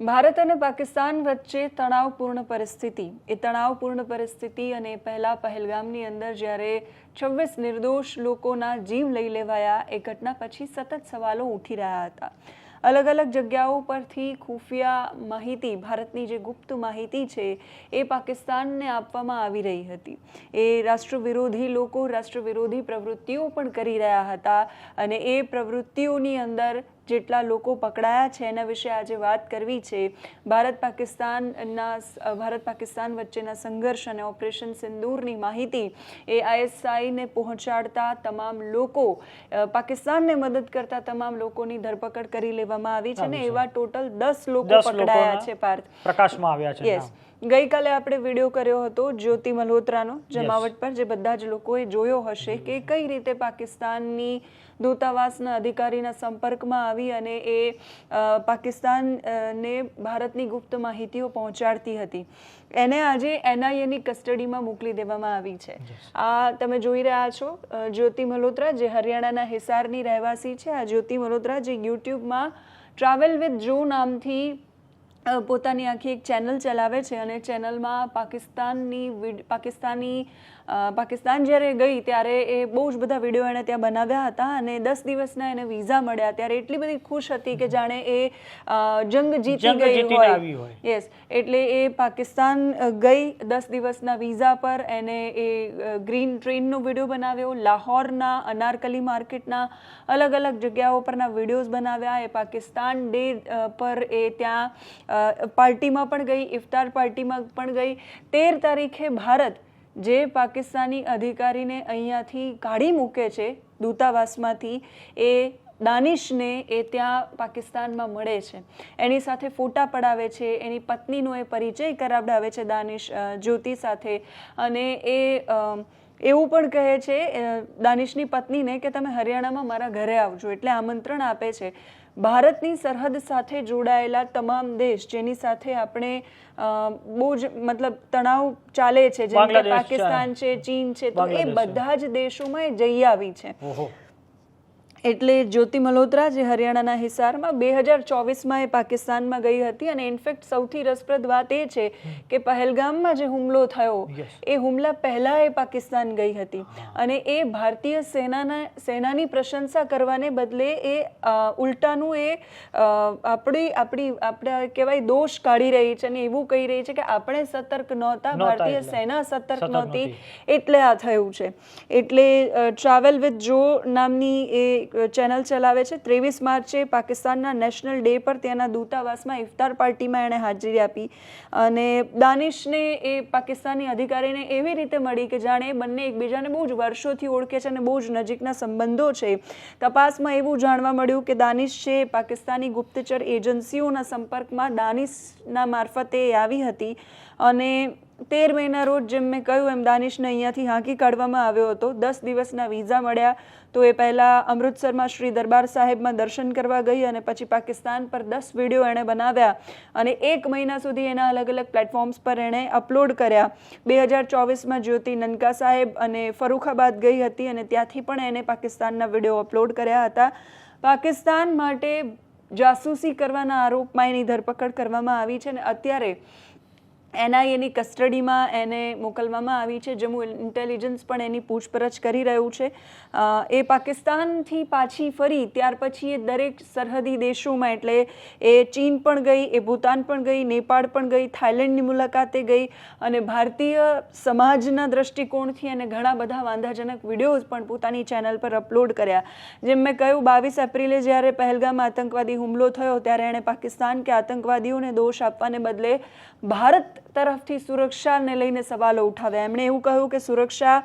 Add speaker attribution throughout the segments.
Speaker 1: ભારત અને પાકિસ્તાન વચ્ચે તણાવપૂર્ણ પરિસ્થિતિ. એ તણાવપૂર્ણ પરિસ્થિતિ અને પહેલા પહેલગામની અંદર જ્યારે છવ્વીસ નિર્દોષ લોકોના જીવ લઈ લેવાયા, એ ઘટના પછી સતત સવાલો ઉઠી રહ્યા હતા. અલગ અલગ જગ્યાઓ પરથી ખુફિયા માહિતી, ભારતની જે ગુપ્ત માહિતી છે, એ પાકિસ્તાનને આપવામાં આવી રહી હતી. એ રાષ્ટ્રવિરોધી લોકો રાષ્ટ્રવિરોધી પ્રવૃત્તિઓ પણ કરી રહ્યા હતા અને એ પ્રવૃત્તિઓની અંદર જેટલા લોકો પકડાયા છે એના વિશે આજે વાત કરવી છે. ભારત પાકિસ્તાનના ભારત પાકિસ્તાન વચ્ચેના સંઘર્ષ અને ઓપરેશન સિંદૂરની માહિતી એ આઈએસઆઈને પહોંચાડતા તમામ લોકો પાકિસ્તાનને મદદ કરતા તમામ લોકોની ધરપકડ કરી લેવામાં આવી છે અને એવા ટોટલ દસ લોકો પકડાયા છે પાર્થ
Speaker 2: પ્રકાશમાં આવ્યા છે
Speaker 1: યસ ગઈકાલે આપણે વીડિયો કર્યો હતો જ્યોતિ મલ્હોત્રાનો જમાવટ પર જે બધા જ લોકોએ જોયો હશે કે કઈ રીતે પાકિસ્તાનની દૂતાવાસના અધિકારીના સંપર્કમાં આવી અને એ પાકિસ્તાનને ભારતની ગુપ્ત માહિતીઓ પહોંચાડતી હતી. એને આજે એનઆઈએની કસ્ટડીમાં મોકલી દેવામાં આવી છે. આ તમે જોઈ રહ્યા છો જ્યોતિ મલ્હોત્રા જે હરિયાણાના હિસારની રહેવાસી છે. આ જ્યોતિ મલ્હોત્રા જે યુટ્યુબમાં ટ્રાવેલ વિથ જો નામથી પોતાની આખી એક ચેનલ ચલાવે છે અને ચેનલમાં પાકિસ્તાનની પાકિસ્તાની પાકિસ્તાન જ્યારે ગઈ ત્યારે એ બહુ જ બધા વીડિયો એણે ત્યાં બનાવ્યા હતા અને દસ દિવસના એને વિઝા મળ્યા. ત્યારે એટલી બધી ખુશ હતી કે જાણે એ જંગ જીતી ગઈ હોય. યસ એટલે એ પાકિસ્તાન ગઈ દસ દિવસના વિઝા પર એને એ ગ્રીન ટ્રેનનો વીડિયો બનાવ્યો. લાહોરના અનારકલી માર્કેટના અલગ અલગ જગ્યાઓ પરના વિડીયોઝ બનાવ્યા. એ પાકિસ્તાન ડે પર એ ત્યાં પાર્ટીમાં પણ ગઈ, ઇફતાર પાર્ટીમાં પણ ગઈ. તેર તારીખે ભારત જે પાકિસ્તાની અધિકારીને અહીંયાથી કાઢી મૂકે છે, દૂતાવાસમાંથી, એ દાનિશને એ ત્યાં પાકિસ્તાનમાં મળે છે. એની સાથે ફોટા પડાવે છે, એની પત્નીનો એ પરિચય કરાવડાવે છે દાનિશ જ્યોતિ સાથે. અને એ એવું પણ કહે છે દાનિશની પત્નીને કે તમે હરિયાણામાં મારા ઘરે આવજો, એટલે આમંત્રણ આપે છે. ભારતની સરહદ સાથે જોડાયેલા તમામ દેશ જેની સાથે આપણે અ, બહુ જ મતલબ તણાવ ચાલે છે જેમ કે પાકિસ્તાન છે ચીન છે તો એ બધા જ દેશોમાં એ જઈ આવી છે. એટલે જ્યોતિ મલ્હોત્રા જે હરિયાણાના હિસારમાં બે હજાર ચોવીસમાં એ પાકિસ્તાનમાં ગઈ હતી અને ઇનફેક્ટ સૌથી રસપ્રદ વાત એ છે કે પહેલગામમાં જે હુમલો થયો એ હુમલા પહેલા એ પાકિસ્તાન ગઈ હતી. અને એ ભારતીય સેનાના સેનાની પ્રશંસા કરવાને બદલે એ ઉલટાનું એ આપણી આપણી આપણે કહેવાય દોષ કાઢી રહી છે અને એવું કહી રહી છે કે આપણે સતર્ક નહોતા ભારતીય સેના સતર્ક નહોતી. એટલે આ થયું છે. એટલે ટ્રાવેલ વિથ જો નામની એ ચેનલ ચલાવે છે. ત્રેવીસ માર્ચે પાકિસ્તાનના નેશનલ ડે પર ત્યાંના દૂતાવાસમાં ઇફતાર પાર્ટીમાં એણે હાજરી આપી. અને દાનિશને એ પાકિસ્તાની અધિકારીને એવી રીતે મળી કે જાણે બંને એકબીજાને બહુ જ વર્ષોથી ઓળખે છે અને બહુ જ નજીકના સંબંધો છે. તપાસમાં એવું જાણવા મળ્યું કે દાનિશ છે પાકિસ્તાની ગુપ્તચર એજન્સીઓના સંપર્કમાં દાનિશના મારફતે આવી હતી અને તેર મહિના રોજ જેમ મેં કહ્યું એમ દાનિશને અહીંયાથી હાંકી કાઢવામાં આવ્યો હતો. દસ દિવસના વિઝા મળ્યા તો એ પહેલાં અમૃતસરમાં શ્રી દરબાર સાહેબમાં દર્શન કરવા ગઈ અને પછી પાકિસ્તાન પર દસ વીડિયો એણે બનાવ્યા અને એક મહિના સુધી એના અલગ અલગ પ્લેટફોર્મ્સ પર એણે અપલોડ કર્યા. બે હજાર ચોવીસમાં જ્યોતિ નનકા સાહેબ અને ફરુખાબાદ ગઈ હતી અને ત્યાંથી પણ એણે પાકિસ્તાનના વીડિયો અપલોડ કર્યા હતા. પાકિસ્તાન માટે જાસૂસી કરવાના આરોપમાં એની ધરપકડ કરવામાં આવી છે અને અત્યારે એનઆઈએની કસ્ટડીમાં એને મોકલવામાં આવી છે જમ્મુ ઇન્ટેલિજન્સ પણ એની પૂછપરછ કરી રહ્યું છે. એ પાકિસ્તાનથી પાછી ફરી, ત્યાર પછી એ દરેક સરહદી દેશોમાં, એટલે એ ચીન પણ ગઈ, એ ભૂતાન પણ ગઈ, નેપાળ પણ ગઈ, થાઇલેન્ડની મુલાકાતે ગઈ અને ભારતીય સમાજના દ્રષ્ટિકોણથી એને ઘણા બધા વાંધાજનક વિડીયોઝ પણ પોતાની ચેનલ પર અપલોડ કર્યા. જેમ મેં કહ્યું, બાવીસ એપ્રિલે જ્યારે પહેલગામમાં આતંકવાદી હુમલો થયો, ત્યારે એણે પાકિસ્તાન કે આતંકવાદીઓને દોષ આપવાને બદલે ભારત તરફથી સુરક્ષાને લઈને સવાલો ઉઠાવ્યા. એમણે એવું કહ્યું કે સુરક્ષા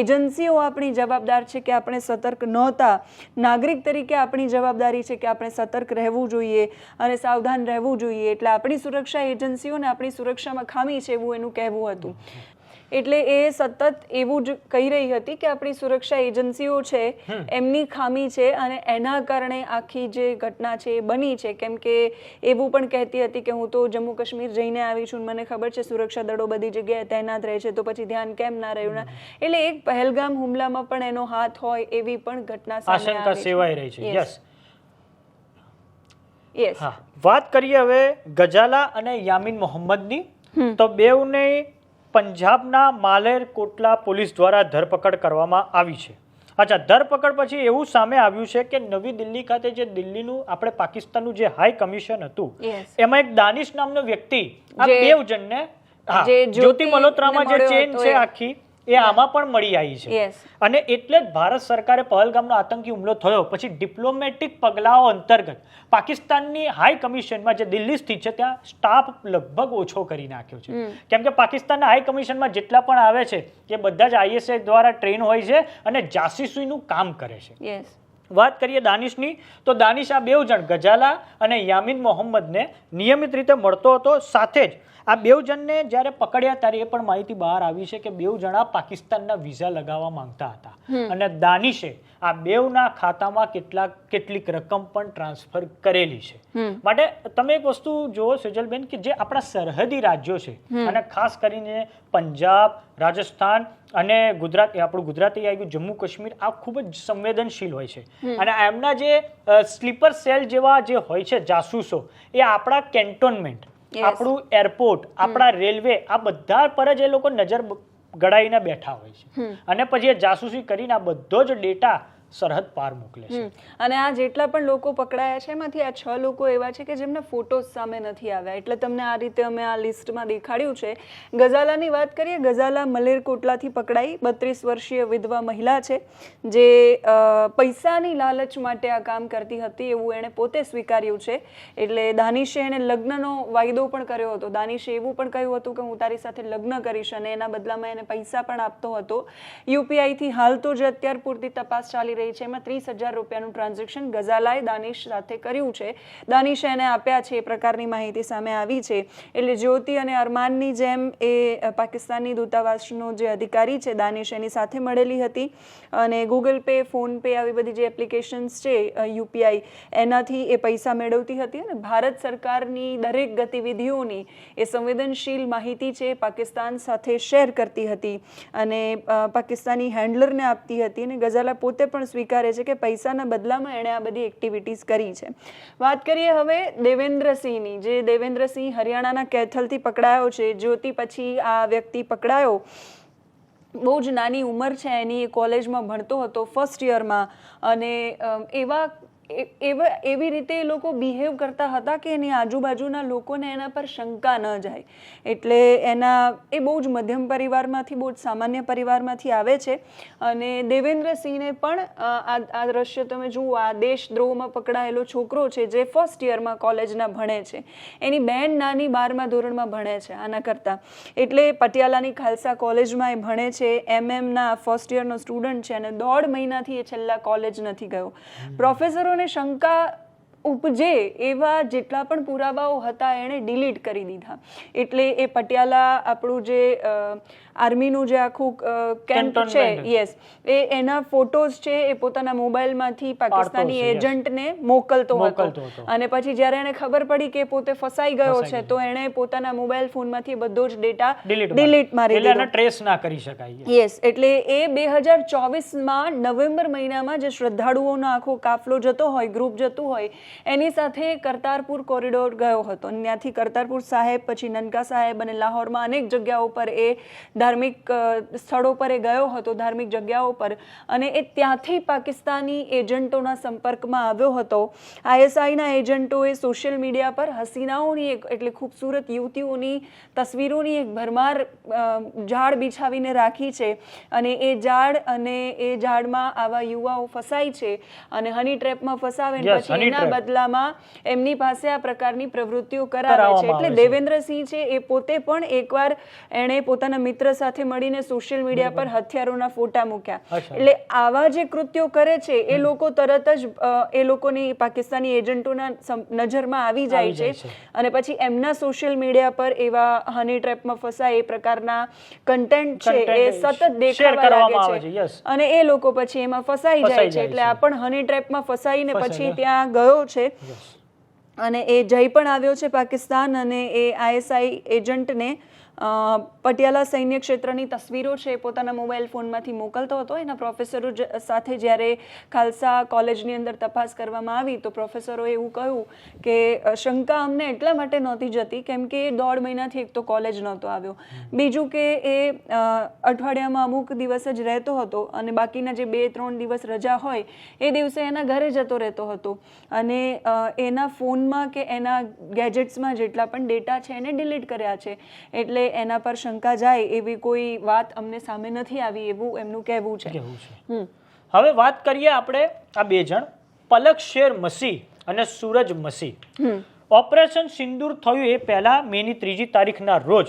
Speaker 1: એજન્સીઓ આપણી જવાબદાર છે કે આપણે સતર્ક નહોતા. નાગરિક તરીકે આપણી જવાબદારી છે કે આપણે સતર્ક રહેવું જોઈએ અને સાવધાન રહેવું જોઈએ. એટલે આપણી સુરક્ષા એજન્સીઓને આપણી સુરક્ષામાં ખામી છે એવું એનું કહેવું હતું. એટલે એ સતત એવું જ કહી રહી હતી કે આપણી સુરક્ષા એજન્સીઓ છે એમની ખામી છે અને એના કારણે આખી જે ઘટના છે એ બની છે. કેમ કે એવું પણ કહેતી હતી કે હું તો જમ્મુ કાશ્મીર જઈને આવી છું મને ખબર છે સુરક્ષા દળો બધી જગ્યાએ તૈનાત રહે છે તો પછી ધ્યાન કેમ ના રહ્યું ના? એટલે એક પહેલગામ હુમલામાં પણ એનો હાથ હોય એવી પણ ઘટના
Speaker 2: આશંકા સેવાઈ રહી છે. યસ
Speaker 1: યસ
Speaker 2: હા. વાત કરીએ હવે ગજાલા અને યામીન મોહમ્મદની. તો બેઉને પંજાબના માલેર કોટલા પોલીસ દ્વારા ધરપકડ કરવામાં આવી છે. અચ્છા ધરપકડ પછી એવું સામે આવ્યું છે કે નવી દિલ્હી ખાતે જે દિલ્હીનું આપણે પાકિસ્તાનનું જે હાઈ કમિશન હતું એમાં એક દાનિશ નામનો વ્યક્તિ આ બેવ જણને જ્યોતિ મલોત્રામાં જે ચેન છે આખી એ આમાં પણ મળી આવી છે. અને એટલે જ ભારત સરકારે પહલગામનો આતંકી હુમલો થયો. પછી ડિપ્લોમેટિક પગલાઓ અંતર્ગત પાકિસ્તાનની હાઈ કમિશનમાં જે દિલ્હી સ્થિત છે ત્યાં સ્ટાફ લગભગ ઓછો કરી નાખ્યો છે. કેમ કે પાકિસ્તાનના હાઈ કમિશનમાં જેટલા પણ આવે છે એ બધા જ આઈએસઆઈ દ્વારા ટ્રેન હોય છે અને જાસીસુઈનું કામ કરે છે. વાત કરીએ દાનિશની તો દાનિશ આ બેવ જણ ગજાલા અને યામીન મોહમ્મદને નિયમિત રીતે મળતો હતો. સાથે જ આ બેવ જણને જ્યારે પકડ્યા ત્યારે એ પણ માહિતી બહાર આવી છે કે બેવ જણા પાકિસ્તાનના વિઝા લગાવવા માંગતા હતા. અને દાનિશે આ બેવના ખાતામાં કેટલાક કેટલીક રકમ પણ ટ્રાન્સફર કરેલી છે. માટે તમે એક વસ્તુ જુઓ સેજલબેન કે જે આપણા સરહદી રાજ્યો છે અને ખાસ કરીને પંજાબ રાજસ્થાન અને ગુજરાત આપણું ગુજરાતી આવી ગયું જમ્મુ કાશ્મીર આ ખૂબ જ સંવેદનશીલ હોય છે. અને એમના જે સ્લીપર સેલ જેવા જે હોય છે જાસૂસો એ આપણા કેન્ટોનમેન્ટ. આપણું એરપોર્ટ આપણા રેલવે આ બધા પર જ એ લોકો નજર ગળાઈને બેઠા હોય છે. અને પછી એ જાસૂસી કરીને આ બધો જ ડેટા સરહદ પાર મોકલે છે.
Speaker 1: અને આ જેટલા પણ લોકો પકડાયા છે, એમાંથી આ છ લોકો એવા છે કે જેમના ફોટોઝ સામે નથી આવ્યા. એટલે તમને આ રીતે અમે આ લિસ્ટમાં દેખાડ્યું છે. ગઝાલાની વાત કરીએ, ગઝાલા મલેરકોટલાથી પકડાઈ બત્રીસ વર્ષીય વિધવા મહિલા છે, જે પૈસાની લાલચ માટે આ કામ કરતી હતી એવું એણે પોતે સ્વીકાર્યું છે. એટલે દાનિશે એણે લગ્નનો વાયદો પણ કર્યો હતો. દાનિશે એવું પણ કહ્યું હતું કે હું તારી સાથે લગ્ન કરીશ અને એના બદલામાં એને પૈસા પણ આપતો હતો. યુપીઆઈથી હાલ તો જે અત્યાર પૂરતી તપાસ ચાલી રહી છે. એમાં ત્રીસ હજાર રૂપિયાનું ટ્રાન્ઝેક્શન ગઝાલાએ દાનિશ સાથે કર્યું છે. દાનિશે એને આપ્યા છે. એ પ્રકારની માહિતી સામે આવી છે. એટલે જ્યોતિ અને અરમાનની જેમ એ પાકિસ્તાનની પાકિસ્તાની દૂતાવાસનો જે અધિકારી છે, દાનિશ એની સાથે મળેલી હતી. અને ગૂગલ પે ફોનપે આવી બધી જે એપ્લિકેશન્સ છે યુપીઆઈ એનાથી એ પૈસા મેળવતી હતી અને ભારત સરકારની દરેક ગતિવિધિઓની એ સંવેદનશીલ માહિતી છે પાકિસ્તાન સાથે શેર કરતી હતી. અને પાકિસ્તાની હેન્ડલરને આપતી હતી અને ગઝાલા પોતે પણ સ્વીકારે છે કે પૈસાના બદલામાં એણે આ બધી એક્ટિવિટીઝ કરી છે. વાત કરીએ હવે દેવેન્દ્રસિંહની. જે દેવેન્દ્રસિંહ હરિયાણાના કેથલથી પકડાયો છે, જ્યોતિ પછી આ વ્યક્તિ પકડાયો. બહુ જ નાની ઉંમર છે, એની એ કોલેજમાં ભણતો હતો ફર્સ્ટ યરમાં અને એવા એવા એવી રીતે એ લોકો બિહેવ કરતા હતા કે એની આજુબાજુના લોકોને એના પર શંકા ન જાય. એટલે એના એ બહુ જ મધ્યમ પરિવારમાંથી બહુ જ સામાન્ય પરિવારમાંથી આવે છે. અને દેવેન્દ્રસિંહને પણ આ દ્રશ્ય તમે જુઓ આ દેશદ્રોહમાં પકડાયેલો છોકરો છે જે ફર્સ્ટ યરમાં કોલેજના ભણે છે. એની બેન નાની બારમા ધોરણમાં ભણે છે આના કરતાં. એટલે પટિયાલાની ખાલસા કોલેજમાં એ ભણે છે એમએમના ફર્સ્ટ યરનો સ્ટુડન્ટ છે અને દોઢ મહિનાથી એ છેલ્લા કોલેજ નથી ગયો. પ્રોફેસરોને શંકા ઉપજે એવા જેટલા પણ પુરાવાઓ હતા એણે ડિલીટ કરી દીધા. એટલે એ પટિયાલા આપણું જે આર્મીનું જે આખું કેમ્પ છે યસ એ એના ફોટોઝ છે એ પોતાના મોબાઈલમાંથી પાકિસ્તાની. એજન્ટને મોકલતો હતો. અને પછી જ્યારે એને ખબર પડી કે પોતે ફસાઈ ગયો છે તો એણે પોતાના મોબાઈલ ફોનમાંથી બધો જ ડેટા
Speaker 2: ડિલીટ
Speaker 1: ડિલીટ મારી દીધો.
Speaker 2: ટ્રેસ ના કરી શકાય
Speaker 1: યસ એટલે એ બે હજાર ચોવીસમાં નવેમ્બર મહિનામાં જે શ્રદ્ધાળુઓનો આખો કાફલો જતો હોય ગ્રુપ જતું હોય એની સાથે કરતારપુર કોરિડોર ગયો હતો. ત્યાંથી કરતારપુર સાહેબ પછી નનકા સાહેબ અને લાહોરમાં અનેક જગ્યાઓ પર એ ધાર્મિક સ્થળો પર એ ગયો હતો ધાર્મિક જગ્યાઓ પર. અને એ ત્યાંથી પાકિસ્તાની એજન્ટોના સંપર્કમાં આવ્યો હતો. આઈએસઆઈના એજન્ટોએ સોશિયલ મીડિયા પર હસીનાઓની એક એટલે ખૂબસૂરત યુવતીઓની તસવીરોની એક ભરમાર ઝાડ બિછાવીને રાખી છે. અને એ ઝાડ અને એ ઝાડમાં આવા યુવાઓ ફસાય છે. અને હની ટ્રેપમાં ફસાવે પછી એના. બદલામાં એમની પાસે આ પ્રકારની પ્રવૃત્તિઓ કરાવે છે. એટલે દેવેન્દ્રસિંહ છે એ પોતે પણ એકવાર એણે પોતાના મિત્ર સાથે મળીને સોશિયલ મીડિયા પર હથિયારોના ફોટા મૂક્યા. એટલે આવા જે કૃત્યો કરે છે એ લોકો તરત જ એ લોકોની પાકિસ્તાની એજન્ટોના નજરમાં આવી જાય છે. અને પછી એમના સોશિયલ મીડિયા પર એવા હની ટ્રેપમાં ફસાય એ પ્રકારના કન્ટેન્ટ છે એ સતત દેખાવા લાગે
Speaker 2: છે,
Speaker 1: છે અને એ લોકો પછી એમાં ફસાઈ જાય છે. એટલે આ પણ હની ટ્રેપમાં ફસાઈને. પછી ત્યાં ગયો છે. અને એ જઈ પણ આવ્યો છે પાકિસ્તાન અને એ આઈએસઆઈ એજન્ટને પટિયાલા સૈન્ય ક્ષેત્રની તસવીરો છે એ પોતાના મોબાઈલ ફોનમાંથી મોકલતો હતો. એના પ્રોફેસરો સાથે જ્યારે ખાલસા કોલેજની અંદર તપાસ કરવામાં આવી તો પ્રોફેસરોએ એવું કહ્યું કે શંકા અમને એટલા માટે નહોતી જતી કેમ કે દોઢ મહિનાથી એક તો કોલેજ નહોતો આવ્યો. બીજું કે એ અઠવાડિયામાં અમુક દિવસ જ રહેતો હતો અને બાકીના જે બે ત્રણ દિવસ રજા હોય એ દિવસે એના ઘરે જતો રહેતો હતો. અને એના ફોનમાં કે એના ગેજેટ્સમાં જેટલા પણ ડેટા છે એને ડિલીટ કર્યા છે. એટલે એના પર શંકા જાય એવી કોઈ વાત અમને સામે નથી આવી એવું એમનું કહેવું છે.
Speaker 2: કેવું છે.
Speaker 1: હમ.
Speaker 2: હવે વાત કરીએ આપણે આ બે જણ પલક શેર મસી અને સૂરજ મસી ઓપરેશન સિંદૂર થયું એ પહેલા મેની ત્રીજી તારીખના રોજ.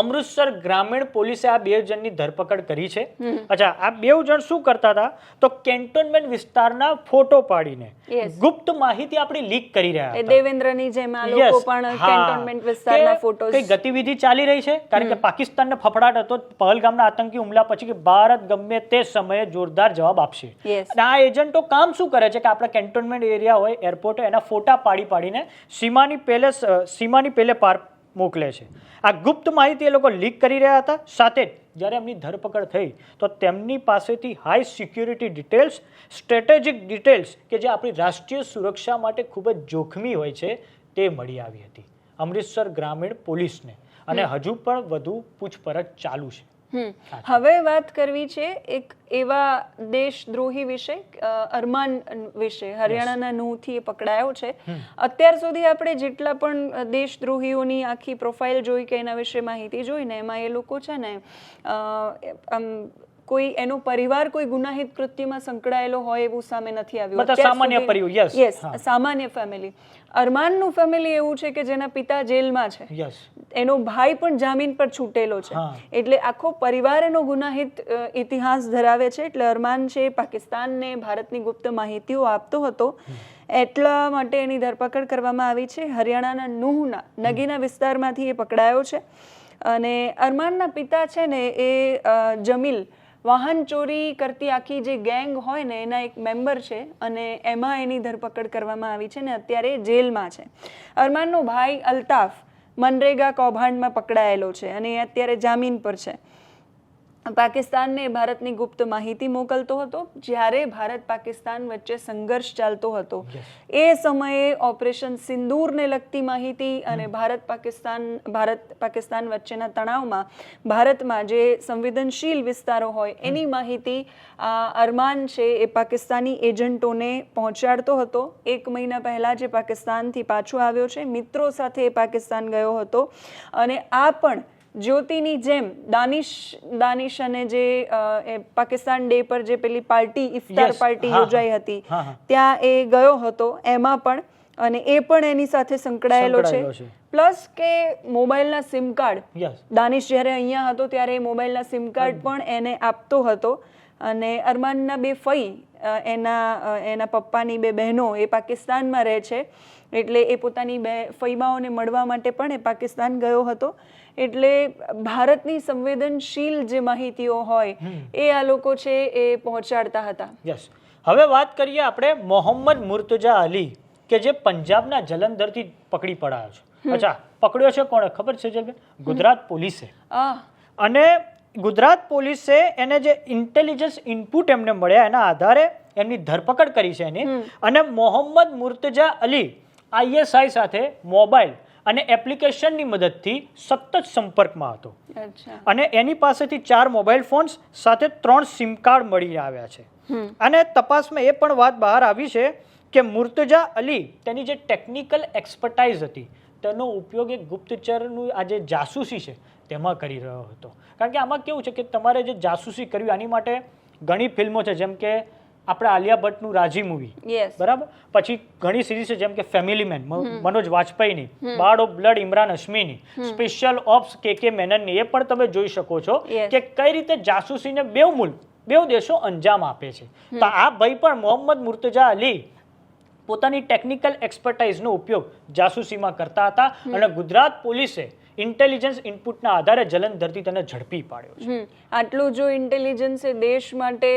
Speaker 2: અમૃતસર ગ્રામીણ પોલીસે આ બે જણની ધરપકડ કરી છે. અચ્છા આ બે જણ શું કરતા હતા? તો કેન્ટોનમેન્ટ વિસ્તારના ફોટો પાડીને ગુપ્ત માહિતી આપણે લીક કરી રહ્યા હતા.
Speaker 1: દેવેન્દ્રની જેમ આ લોકો પણ કેન્ટોનમેન્ટ વિસ્તારના ફોટો
Speaker 2: કઈ ગતિવિધિ ચાલી રહી છે? કારણ કે પાકિસ્તાનને ફફડાટ હતો પહલગામના આતંકી હુમલા પછી કે ભારત ગમે તે સમયે જોરદાર જવાબ આપશે. અને આ એજન્ટો કામ શું કરે છે? કે આપણા કેન્ટોનમેન્ટ એરિયા હોય એરપોર્ટ એના ફોટા પાડી પાડીને સીમાની પેલે સીમાની પેલે પાર મોકલે છે. આ ગુપ્ત માહિતી એ લોકો લીક કરી રહ્યા હતા. સાથે જ જ્યારે એમની ધરપકડ થઈ તો તેમની પાસેથી high security details strategic details કે જે આપણી રાષ્ટ્રીય સુરક્ષા માટે ખૂબ જ જોખમી હોય છે તે મળી આવી હતી. અમૃતસર ગ્રામીણ પોલીસને. અને હજુ પણ વધુ પૂછપરછ ચાલુ છે.
Speaker 1: હવે વાત કરવી છે એક એવા દેશદ્રોહી વિશે અરમાન વિશે. હરિયાણાના નુહથી એ પકડાયો છે. અત્યાર સુધી આપણે જેટલા પણ દેશદ્રોહીઓની આખી પ્રોફાઇલ જોઈ કે એના વિશે માહિતી જોઈને એમાં એ લોકો છે ને આમ કોઈ એનો પરિવાર કોઈ ગુનાહિત કૃત્યમાં સંકળાયેલો હોય એવું સામે નથી આવ્યું.
Speaker 2: સામાન્ય પરિવાર. Yes,
Speaker 1: સામાન્ય ફેમિલી અરમાનનું ફેમિલી એવું છે કે જેના પિતા જેલમાં છે. એનો ભાઈ પણ જામીન પર છૂટેલો છે. એટલે આખો પરિવાર એનો ગુનાહિત ઇતિહાસ ધરાવે છે. એટલે અરમાન છે પાકિસ્તાનને ભારતની ગુપ્ત માહિતીઓ આપતો હતો. એટલા માટે એની ધરપકડ કરવામાં આવી છે. હરિયાણાના નુહના નગીના વિસ્તારમાંથી એ પકડાયો છે. અને અરમાનના પિતા છે ને એ જમીલ વાહન ચોરી કરતી આખી જે ગેંગ હોય ને, એના એક મેમ્બર છે અને એમાં એની ધરપકડ કરવામાં આવી છે ને, અત્યારે જેલમાં છે. અરમાનનો ભાઈ અલ્તાફ મનરેગા કૌભાંડમાં પકડાયેલો છે અને એ અત્યારે જામીન પર છે. પાકિસ્તાનને ભારતની ગુપ્ત માહિતી મોકલતો હતો જ્યારે ભારત પાકિસ્તાન વચ્ચે સંઘર્ષ ચાલતો હતો. એ સમયે ઓપરેશન સિંદૂરને લગતી માહિતી અને ભારત પાકિસ્તાન ભારત પાકિસ્તાન વચ્ચેના તણાવમાં ભારતમાં જે સંવેદનશીલ વિસ્તારો હોય એની માહિતી આ અરમાન છે એ પાકિસ્તાની એજન્ટોને પહોંચાડતો હતો. એક મહિના પહેલાં જે પાકિસ્તાનથી પાછો આવ્યો છે મિત્રો સાથે એ પાકિસ્તાન ગયો હતો. અને આ પણ જ્યોતિની જેમ દાનિશ દાનિશ અને જે પાકિસ્તાન ડે પર જે પેલી પાર્ટી ઇફતાર પાર્ટી યોજાઈ હતી. ત્યાં એ ગયો હતો એમાં પણ અને એ પણ એની સાથે સંકળાયેલો છે. પ્લસ કે મોબાઈલના સિમ કાર્ડ. દાનિશ જ્યારે અહીંયા હતો ત્યારે એ મોબાઈલના સિમ કાર્ડ પણ એને આપતો હતો. અને અરમાનના બે ફઈ એના એના પપ્પાની બે બહેનો એ પાકિસ્તાનમાં રહે છે. એટલે એ પોતાની બે ફઈબાઓને મળવા માટે પણ એ પાકિસ્તાન ગયો હતો. એટલે ભારતની સંવેદનશીલ જે માહિતીઓ હોય એ આ લોકો છે એ પહોંચાડતા હતા.
Speaker 2: યસ હવે વાત કરીએ આપણે મોહમ્મદ મુર્તજા અલી કે જે પંજાબના જલંધરથી પકડી પડાયો છે. અચ્છા પકડ્યો છે કોણે? ખબર છે જે ગુજરાત પોલીસે. અને ગુજરાત પોલીસે એને જે ઇન્ટેલિજન્સ ઇનપુટ એમને મળ્યા એના આધારે એમની ધરપકડ કરી છે એની. અને મોહમ્મદ મુર્તજા અલી આઈએસઆઈ સાથે મોબાઈલ અને એપ્લિકેશનની મદદથી સતત સંપર્કમાં હતો. અને એની પાસેથી ચાર મોબાઈલ ફોન્સ સાથે ત્રણ સિમ કાર્ડ મળી આવ્યા છે. અને તપાસમાં એ પણ વાત બહાર આવી છે કે મુર્તજા અલી તેની જે ટેકનિકલ એક્સપર્ટાઇઝ હતી તેનો ઉપયોગ એક ગુપ્તચરનું આ જે જાસૂસી છે તેમાં કરી રહ્યો હતો. કારણ કે આમાં કેવું છે કે તમારે જે જાસૂસી કરવી આની માટે ઘણી ફિલ્મો છે જેમ કે આપણે આલિયા ભટ્ટનું રાજી મૂવી. બરાબર? પછી ઘણી સિરીઝ છે જેમ કે ફેમિલી મેન મનોજ વાજપેયીની બાર્ડ ઓફ બ્લડ ઇમરાન હશ્મીની સ્પેશિયલ ઓપ્સ કે કે મેનનની એ પણ તમે જોઈ શકો છો કે કઈ રીતે જાસૂસીને બેવ મુલ્ક બેવ દેશો અંજામ આપે છે. તો આ ભાઈ પણ મોહમ્મદ મુર્તજા અલી પોતાની ટેકનિકલ એક્સપર્ટાઇઝનો ઉપયોગ જાસૂસીમાં કરતા હતા અને ગુજરાત પોલીસે ઇન્ટેલિજન્સ ઇનપુટના આધારે જલંધરથી તેને ઝડપી પાડ્યો છે.
Speaker 1: આટલું જો ઇન્ટેલિજન્સ એ દેશ માટે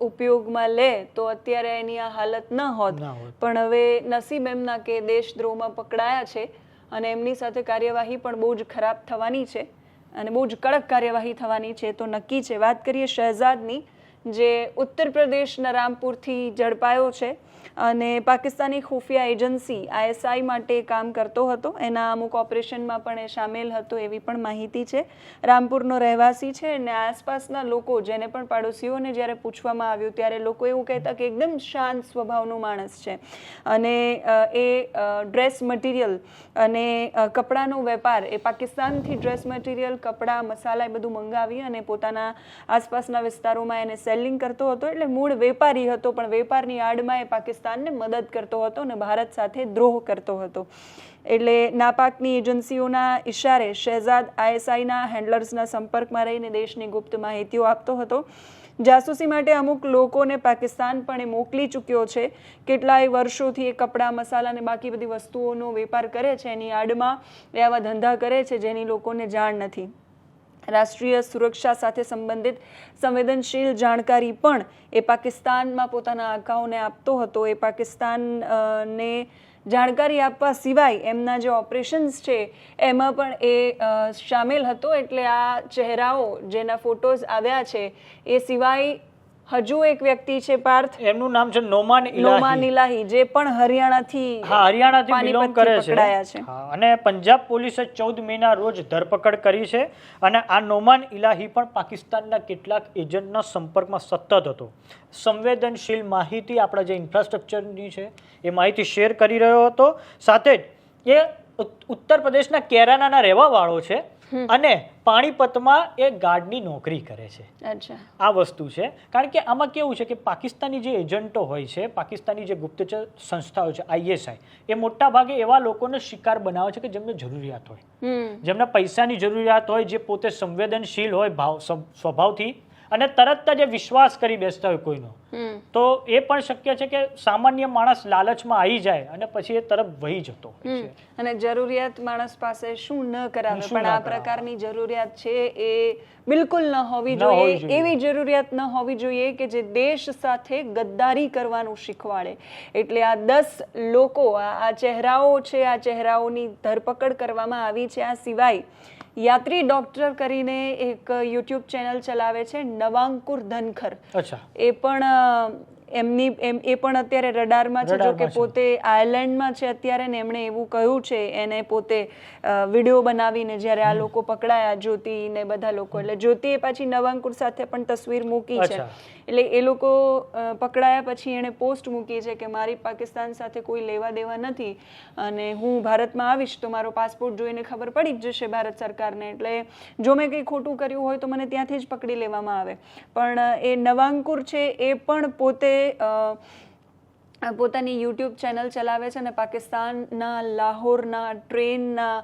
Speaker 1: ઉપયોગમાં લે તો અત્યારે એની આ હાલત ન હોત.
Speaker 2: ના હોત.
Speaker 1: પણ હવે નસીબ એમના કે દેશદ્રોહમાં પકડાયા છે અને એમની સાથે કાર્યવાહી પણ બહુ જ ખરાબ થવાની છે અને બહુ જ કડક કાર્યવાહી થવાની છે. તો નક્કી છે વાત કરીએ શહેજાદની જે ઉત્તર પ્રદેશના રામપુરથી ઝડપાયો છે અને પાકિસ્તાની ખુફિયા એજન્સી આઈએસઆઈ માટે કામ કરતો હતો. એના અમુક ઓપરેશનમાં પણ એ સામેલ હતો એવી પણ માહિતી છે. રામપુરનો રહેવાસી છે અને આસપાસના લોકો જેને પણ પાડોશીઓને જ્યારે પૂછવામાં આવ્યું ત્યારે લોકો એવું કહેતા કે એકદમ શાંત સ્વભાવનો માણસ છે. અને એ ડ્રેસ મટીરિયલ અને કપડાનો વેપાર, એ પાકિસ્તાનથી ડ્રેસ મટીરિયલ, કપડાં, મસાલા એ બધું મંગાવી અને પોતાના આસપાસના વિસ્તારોમાં એને સેલિંગ કરતો હતો એટલે મૂળ વેપારી હતો, પણ વેપારની આડમાં એ પાકિસ્તાનને મદદ કરતો હતો અને ભારત સાથે દ્રોહ કરતો હતો. એટલે નાપાકની એજન્સીઓના ઇશારે શહેજાદ આઈએસઆઈના હેન્ડલર્સના સંપર્કમાં રહીને દેશની ગુપ્ત માહિતીઓ આપતો હતો. જાસૂસી માટે અમુક લોકોને પાકિસ્તાન પણ એ મોકલી ચૂક્યો છે. કેટલાય વર્ષોથી એ કપડાં, મસાલા અને બાકી બધી વસ્તુઓનો વેપાર કરે છે, એની આડમાં એ આવા ધંધા કરે છે જેની લોકોને જાણ નથી. રાષ્ટ્રીય સુરક્ષા સાથે સંબંધિત સંવેદનશીલ જાણકારી પણ એ પાકિસ્તાનમાં પોતાના આંકાઓને આપતો હતો. એ પાકિસ્તાન ને જાણકારી આપવા સિવાય એમના જે ઓપરેશન્સ છે, એમાં પણ એ સામેલ હતો. એટલે આ ચહેરાઓ, જેના ફોટોઝ આવ્યા છે, એ સિવાય હજુ એક વ્યક્તિ છે પાર્થ.
Speaker 2: એમનું નામ છે નોમાન
Speaker 1: નોમાન
Speaker 2: ઇલાહી
Speaker 1: જે પણ હરિયાણાથી
Speaker 2: હા હરિયાણાથી બિલોંગ કરે છે. અને પંજાબ પોલીસે ચૌદ મેના રોજ ધરપકડ કરી છે અને આ નોમાન ઇલાહી પણ પાકિસ્તાનના કેટલાક એજન્ટના સંપર્કમાં સતત હતો. સંવેદનશીલ માહિતી આપણા જે ઇન્ફ્રાસ્ટ્રક્ચરની છે એ માહિતી શેર કરી રહ્યો હતો. સાથે જ એ ઉત્તર પ્રદેશના કેરાનાના રહેવાવાળો છે. અને પાણીપતમાં એ ગાર્ડની નોકરી કરે છે. આ વસ્તુ છે. કારણ કે આમાં કેવું છે કે પાકિસ્તાની જે એજન્ટો હોય છે પાકિસ્તાની જે ગુપ્તચર સંસ્થાઓ છે આઈએસઆઈ એ મોટા ભાગે એવા લોકોનો શિકાર બનાવે છે કે જેમને જરૂરિયાત હોય. જેમને પૈસાની જરૂરિયાત હોય જે પોતે સંવેદનશીલ હોય ભાવ સ્વ- સ્વભાવથી અને તરત જ એ વિશ્વાસ કરી બેસતા હોય કોઈનો. તો એ પણ શક્ય છે કે સામાન્ય માણસ લાલચમાં આવી જાય અને પછી એ તરફ વહી જતો હોય છે.
Speaker 1: હમ. અને જરૂરિયાત માણસ પાસે શું ન કરાવે? પણ આ પ્રકારની જરૂરિયાત છે એ બિલકુલ ન હોવી જોઈએ.
Speaker 2: જોઈએ.
Speaker 1: એવી જરૂરિયાત ન હોવી જોઈએ કે જે દેશ સાથે ગદ્દારી કરવાનું શીખવાડે. એટલે આ દસ લોકો આ આ ચહેરાઓ છે આ ચહેરાઓની ધરપકડ કરવામાં આવી છે. આ સિવાય યાત્રી ડોક્ટર કરીને એક યુટ્યુબ ચેનલ ચલાવે છે નવાંકુર ધનખર. એ પણ એમની એમ એ પણ અત્યારે રડારમાં છે જો કે પોતે આયર્લેન્ડમાં છે અત્યારે ને એમણે એવું કહ્યું છે એને પોતે વીડિયો બનાવીને જ્યારે આ લોકો પકડાયા જ્યોતિ ને બધા લોકો એટલે જ્યોતિએ પાછી નવાંકુર સાથે પણ તસવીર મૂકી છે. એટલે એ લોકો પકડાયા પછી એણે પોસ્ટ મૂકી છે કે મારી પાકિસ્તાન સાથે કોઈ લેવા દેવા નથી અને હું ભારતમાં આવીશ તો મારો પાસપોર્ટ જોઈને ખબર પડી જ જશે ભારત સરકારને. એટલે જો મેં કંઈ ખોટું કર્યું હોય તો મને ત્યાંથી જ પકડી લેવામાં આવે. પણ એ નવાંકુર છે એ પણ પોતે પોતાની યુટ્યુબ ચેનલ ચલાવે છે અને પાકિસ્તાનના, લાહોરના ટ્રેનના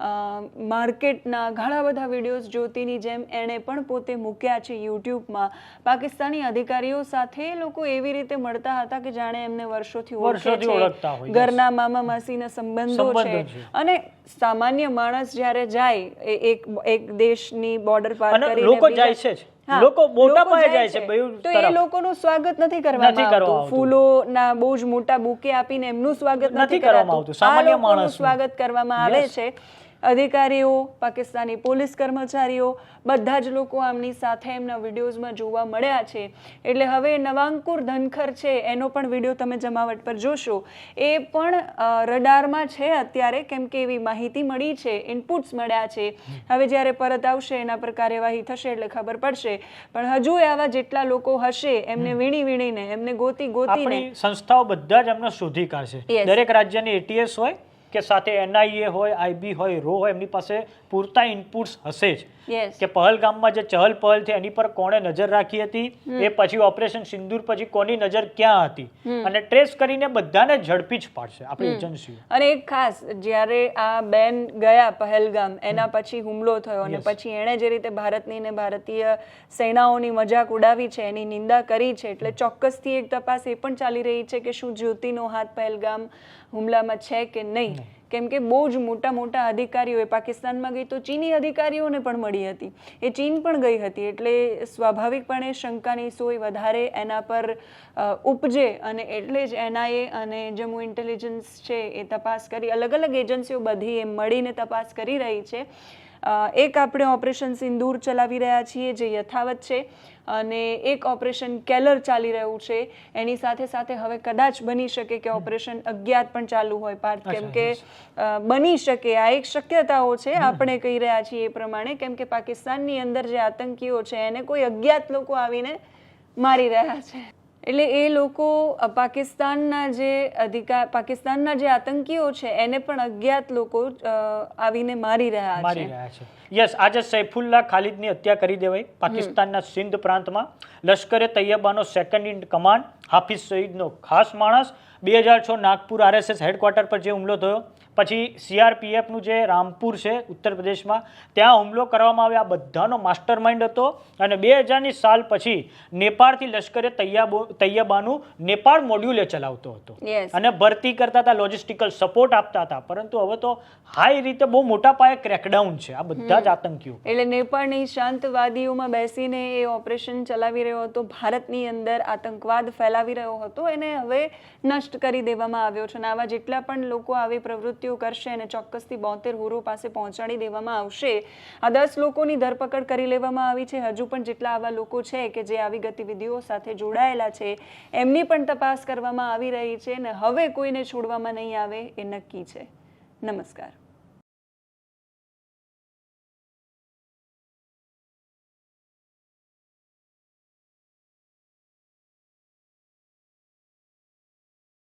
Speaker 1: માર્કેટના ઘણા બધા વિડીયોઝ જ્યોતિની જેમ એણે પણ પોતે મૂક્યા છે યુટ્યુબમાં. પાકિસ્તાની અધિકારીઓ સાથે લોકો એવી રીતે મળતા હતા કે જાણે એમને વર્ષોથી ઓળખે
Speaker 2: ઓળખતા હોય,
Speaker 1: ઘરના મામા માસીના સંબંધો છે. અને સામાન્ય માણસ જ્યારે જાય એ એક એક દેશની બોર્ડર પાર કરીને
Speaker 2: લોકો જાય છે લોકો મોટા પાયે જાય છે
Speaker 1: તો એ લોકોનું સ્વાગત નથી કરવામાં આવતું. ફૂલોના બહુ જ મોટા બુકે આપીને એમનું સ્વાગત
Speaker 2: નથી
Speaker 1: નથી
Speaker 2: કરવામાં આવતું. સામાન્ય માણસનું.
Speaker 1: સ્વાગત કરવામાં આવે છે. અધિકારીઓ પાકિસ્તાની પોલીસ કર્મચારીઓ બધા જ લોકો આમની સાથે એમના વિડીયોઝમાં જોવા મળ્યા છે. એટલે હવે નવાંકુર ધનખર છે એનો પણ વીડિયો તમે જમાવટ પર જોશો. એ પણ રડારમાં છે અત્યારે કેમ કે એવી માહિતી મળી છે ઇનપુટ્સ મળ્યા છે. હવે જ્યારે પરત આવશે એના પર કાર્યવાહી થશે એટલે ખબર પડશે. પણ હજુ આવા જેટલા લોકો હશે એમને વીણી વીણીને એમને ગોતી ગોતીને
Speaker 2: સંસ્થાઓ બધા જ એમને શોધી કાઢશે. દરેક રાજ્યની એટીએસ હોય કે સાથે એનઆઈએ હોય આઈબી હોય રો હોય એમની પાસે પૂરતા ઇનપુટ્સ હશે જ. કે પહલગામમાં જે ચહલ પહલ થઈ એની પર કોણે નજર રાખી હતી? એ પછી ઓપરેશન સિંદૂર પછી કોની નજર ક્યાં હતી? અને ટ્રેસ કરીને બધાને ઝડપી જ પાડશે આપણી એજન્સીઓ
Speaker 1: અને ખાસ જ્યારે આ બેન ગયા પહેલગામ એના પછી હુમલો થયો અને પછી એણે જે રીતે ભારતની ને ભારતીય સેનાઓની મજાક ઉડાવી છે એની નિંદા કરી છે એટલે ચોક્કસથી એક તપાસ એ પણ ચાલી રહી છે કે શું જ્યોતિનો હાથ પહેલગામ હુમલામાં છે કે નહીં. કેમ કે બહુ જ મોટા મોટા અધિકારીઓ એ પાકિસ્તાનમાં ગઈ તો ચીની અધિકારીઓને પણ મળી હતી. એ ચીન પણ ગઈ હતી એટલે સ્વાભાવિકપણે શંકાની સોય વધારે એના પર ઉપજે અને એટલે જ એનઆઈએ અને જમ્મુ ઇન્ટેલિજન્સ છે એ તપાસ કરી, અલગ અલગ એજન્સીઓ બધી એ મળીને તપાસ કરી રહી છે. એક આપણે ઓપરેશન સિંદૂર ચલાવી રહ્યા છીએ જે યથાવત છે અને એક ઓપરેશન કેલર ચાલી રહ્યું છે. એની સાથે સાથે હવે કદાચ બની શકે કે ઓપરેશન અજ્ઞાત પણ ચાલુ હોય. પાર્થ કેમ કે બની શકે. આ એક શક્યતાઓ છે આપણે કહી રહ્યા છીએ એ પ્રમાણે. કેમ કે પાકિસ્તાનની અંદર જે આતંકીઓ છે એને કોઈ અજ્ઞાત લોકો આવીને મારી રહ્યા છે. એટલે એ લોકો પાકિસ્તાનના જે અધિકાર પાકિસ્તાનના જે આતંકીઓ છે એને પણ અજ્ઞાત લોકો આવીને મારી રહ્યા
Speaker 2: મારી રહ્યા છે. યસ આજે સૈફુલ્લા ખાલિદની હત્યા કરી દેવાઈ પાકિસ્તાનના સિંધ પ્રાંતમાં. લશ્કરે તૈયબાનો સેકન્ડ ઇન કમાન્ડ હાફિઝ સઈદનો ખાસ માણસ. બે હજાર છ નાગપુર આરએસએસ હેડક્વાર્ટર પર જે હુમલો થયો પછી સીઆરપીએફનું જે રામપુર છે ઉત્તર પ્રદેશમાં ત્યાં હુમલો કરવામાં આવ્યો. આ બધાનો માસ્ટર માઇન્ડ હતો અને બે હજારની સાલ પછી નેપાળથી લશ્કરે તૈયાબો તૈયબાનું નેપાળ મોડ્યુલે ચલાવતો હતો. અને ભરતી કરતા હતા લોજિસ્ટિકલ સપોર્ટ આપતા હતા. પરંતુ હવે તો હાઈ રીતે બહુ મોટા પાયે ક્રેકડાઉન છે. આ બધા જ આતંકીઓ.
Speaker 1: એટલે નેપાળની શાંતવાદીઓમાં બેસીને એ ઓપરેશન ચલાવી રહ્યો હતો. ભારતની અંદર આતંકવાદ ફેલાવી રહ્યો હતો. એને હવે નષ્ટ કરી દેવામાં આવ્યો છે. અને આવા જેટલા પણ લોકો આવી પ્રવૃત્તિઓ કરશે અને ચોક્કસથી બોતેર હુરો પાસે પહોંચાડી દેવામાં આવશે. આ દસ લોકોની ધરપકડ કરી લેવામાં આવી છે. હજુ પણ જેટલા આવા લોકો છે કે જે આવી ગતિવિધિઓ સાથે જોડાયેલા છે, એમની પણ તપાસ કરવામાં આવી રહી છે અને હવે કોઈને છોડવામાં નહીં આવે એ નક્કી છે. નમસ્કાર.